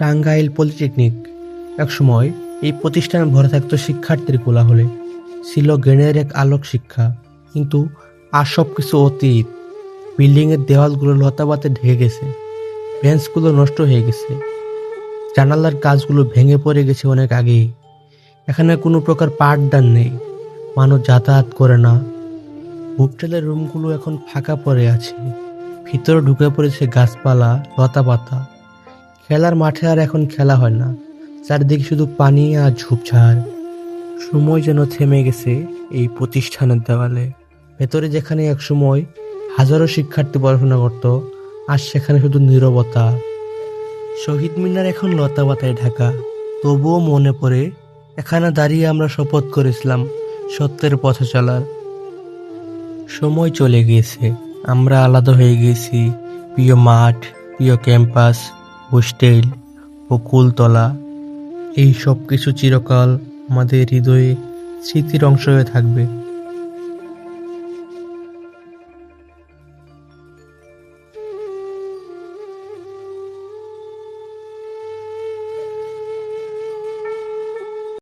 Tangail polytechnic. একসময় এই প্রতিষ্ঠান ভরে থাকতো শিক্ষার্থীর কোলাহলে। ছিল জ্ঞানের এক আলোক শিক্ষা, কিন্তু আর সব কিছু অতীত। বিল্ডিংয়ের দেওয়ালগুলো লতাপাতে ঢেকে গেছে, বেঞ্চগুলো নষ্ট হয়ে গেছে। জানালার কাজগুলো ভেঙে পড়ে গেছে অনেক আগেই। এখানে কোনো প্রকার পাঠদান নেই, মানুষ যাতায়াত করে না। হোটেলের রুমগুলো এখন ফাঁকা পড়ে আছে। ভিতরে ঢুকে পড়েছে গাছপালা, লতাপাতা। খেলার মাঠে আর এখন খেলা হয় না। চারদিকে শুধু পানি আর ঝুপঝাড়। সময় যেন থেমে গেছে এই প্রতিষ্ঠানের দেওয়ালে। ভেতরে যেখানে এক সময় হাজারো শিক্ষার্থী পড়াশোনা করত, আর সেখানে শুধু নীরবতা। শহীদ মিনার এখন লতাপাতায় ঢাকা। তবুও মনে পড়ে, এখানে দাঁড়িয়ে আমরা শপথ করেছিলাম সত্যের পথে চলার। সময় চলে গিয়েছে। আমরা আলাদা হয়ে গেছি। প্রিয় মাঠ, প্রিয় ক্যাম্পাস, হোস্টেল ও কুলতলা এই সব কিছু চিরকাল আমাদের হৃদয়ে স্মৃতির অংশ হয়ে থাকবে।